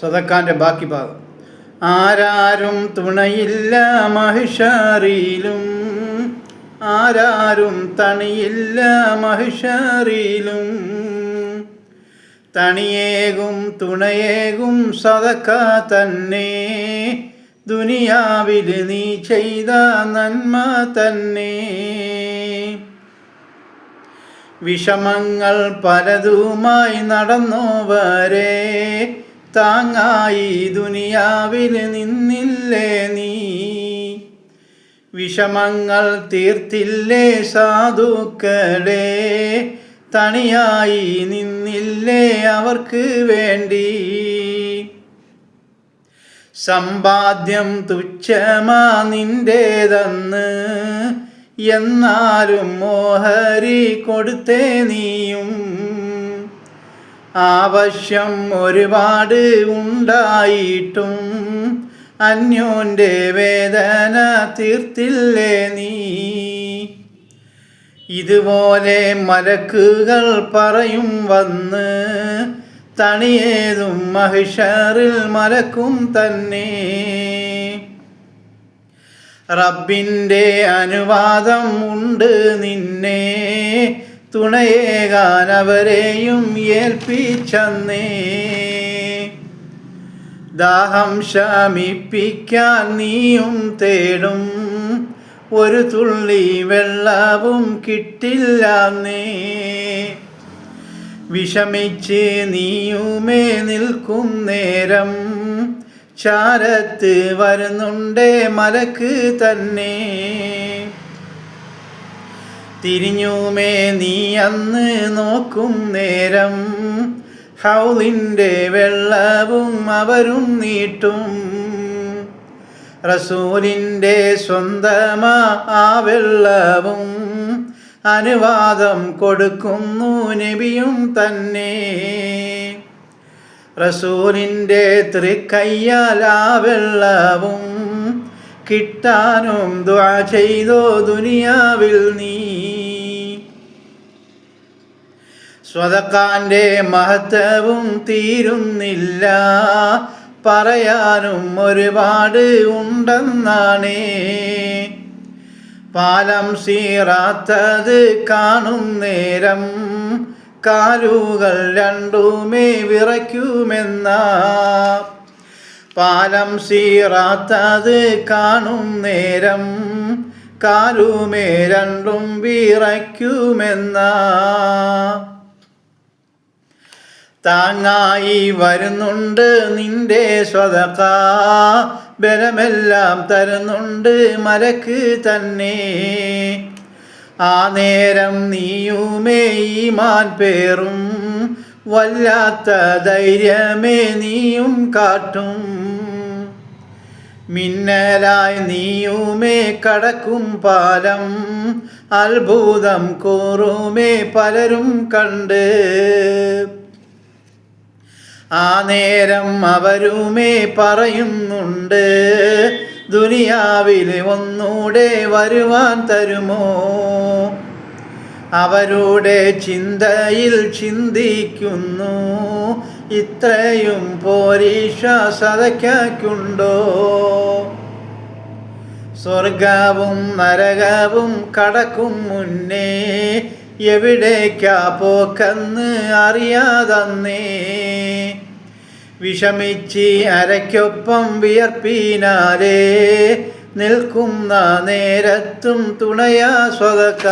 സദക്കാന്റെ ബാക്കി ഭാഗം. ആരാരും തുണയില്ല മഹിഷാറിയിലും. ആരാരും തണിയില്ല മഹിഷാറിയിലും. തണിയേകും തുണയേകും സദക്ക തന്നെ. ദുനിയാവിൽ നീ ചെയ്ത നന്മ തന്നെ. വിഷമങ്ങൾ പലതുമായി നടന്നോവരെ. താങ്ങായി ദുനിയാവിൽ നിന്നില്ലേ നീ? വിഷമങ്ങൾ തീർത്തില്ലേ സാധുക്കളെ? തണിയായി നിന്നില്ലേ അവർക്ക് വേണ്ടി? സമ്പാദ്യം തുച്ഛമാ നിന്റേതെന്ന് എന്നാലും മോഹരി കൊടുത്തേ നീയും. ആവശ്യം ഒരുപാട് ഉണ്ടായിട്ടും അന്യോന്റെ വേദന തീർത്തില്ലേ നീ? ഇതുപോലെ മരക്കുകൾ പറയും വന്ന് തണിയേതും മഹിഷറിൽ മലക്കും തന്നെ. റബ്ബിന്റെ അനുവാദം ഉണ്ട് നിന്നെ. തുണയേകാൻ അവരെയും ഏൽപ്പിച്ചന്നേ. ദാഹം ശമിപ്പിക്കാൻ നീയും തേടും. ഒരു തുള്ളി വെള്ളവും കിട്ടില്ല നീ വിഷമിച്ച് നീയുമേ നിൽക്കും നേരം. ചാരത്ത് വരുന്നുണ്ടേ മലക്ക് തന്നെ. തിരിഞ്ഞുമേ നീ അന്ന് നോക്കും നേരം. ഹൗലിന്റെ വെള്ളവും അവരും നീട്ടും. റസൂലിന്റെ സ്വന്തമാ ആ വെള്ളവും അനുവാദം കൊടുക്കുന്നു നബിയും തന്നെ. റസൂലിന്റെ തൃക്കയ്യാൽ ആ വെള്ളവും കിട്ടാനും ദ്വാ ചെയ്തോ ദുനിയാവിൽ നീ. സ്വതക്കാന്റെ മഹത്വവും തീരുന്നില്ല. പറയാനും ഒരുപാട് ഉണ്ടെന്നാണേ. പാലം സീറാത്തത് കാണും നേരം. കാലുകൾ രണ്ടുമേ വിറയ്ക്കുമെന്ന. പാലം സീറാത്തത് കാണും നേരം. കാലുമേ രണ്ടും വിറയ്ക്കുമെന്ന. താങ്ങായി വരുന്നുണ്ട് നിന്റെ സ്വതക്ക. ബലമെല്ലാം തരുന്നുണ്ട് മലക്ക് തന്നെ. ആ നേരം നീയുമേ ഈമാൻ പേറും. വല്ലാത്ത ധൈര്യമേ നീയും കാട്ടും. മിന്നലായി നീയുമേ കടക്കും പാലം അത്ഭുതം കൂറുമേ പലരും കണ്ട്. ആ നേരം അവരുമേ പറയുന്നുണ്ട് ദുനിയാവിൽ ഒന്നൂടെ വരുവാൻ തരുമോ? അവരുടെ ചിന്തയിൽ ചിന്തിക്കുന്നു ഇത്രയും പോരീഷ സതയ്ക്കുണ്ടോ സ്വർഗവും നരകവും കടക്കും മുന്നേ എവിടേക്കാ പോക്കെന്ന് അറിയാതന്നേ. വിഷമിച്ച് അരയ്ക്കൊപ്പം വിയർപ്പിനാലേ നിൽക്കുന്ന നേരത്തും തുണയാ സ്വതക്ക.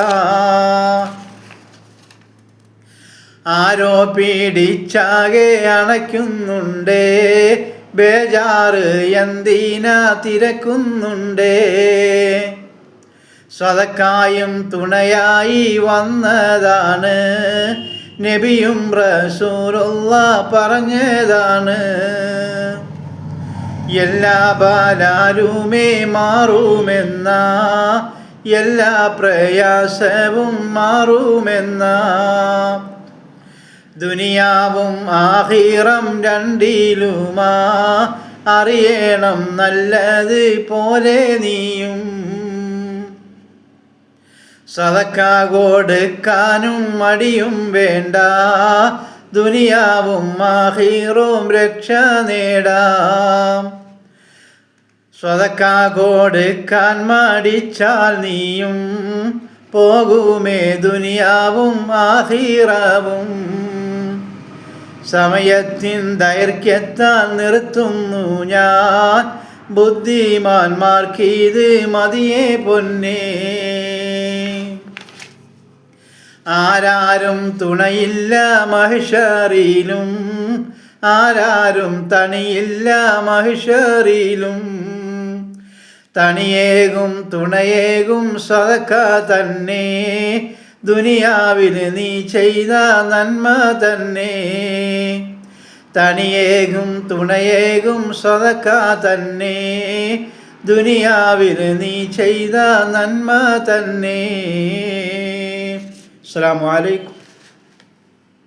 ആരോ പീഡിച്ചാകെ അണയ്ക്കുന്നുണ്ടേ. ബേജാറ് എന്തിന തിരക്കുന്നുണ്ടേ. സ്വതക്കായും തുണയായി വന്നതാണ്. നബിയും റസൂലുള്ള പറഞ്ഞതാണ്. എല്ലാ ബാലാരുമേ മാറുമെന്ന. എല്ലാ പ്രയാസവും മാറുമെന്ന. ദുനിയാവും ആഹീറം രണ്ടിലുമാ. അറിയണം നല്ലത് പോലെ നീയും. സതക്ക കൊടുക്കാനും മടിയും വേണ്ട. ദുനിയാവും ആഹീറും രക്ഷ നേടാം. സ്വതക്ക കൊടുക്കാൻ മടിച്ചാൽ നീയും. പോകുമേ ദുനിയാവും ആഹീറവും. സമയത്തിൻ ദൈർഘ്യത്താൽ നിർത്തുന്നു ഞാൻ. ബുദ്ധിമാന്മാർക്ക് ഇത് മതിയെ പൊന്നേ. ആരാരും തുണയില്ല മഹിഷറിയിലും ആരാരും തണിയില്ല മഹിഷറിയിലും തണിയേകും തുണയേകും സ്വതക്ക തന്നെ. ദുനിയാവിൽ നീ ചെയ്ത നന്മ തന്നെ. തണിയേകും തുണയേകും സ്വതക്ക തന്നെ. ദുനിയാവിന് നീ ചെയ്ത നന്മ തന്നെ. അസ്സാം വലൈക്കും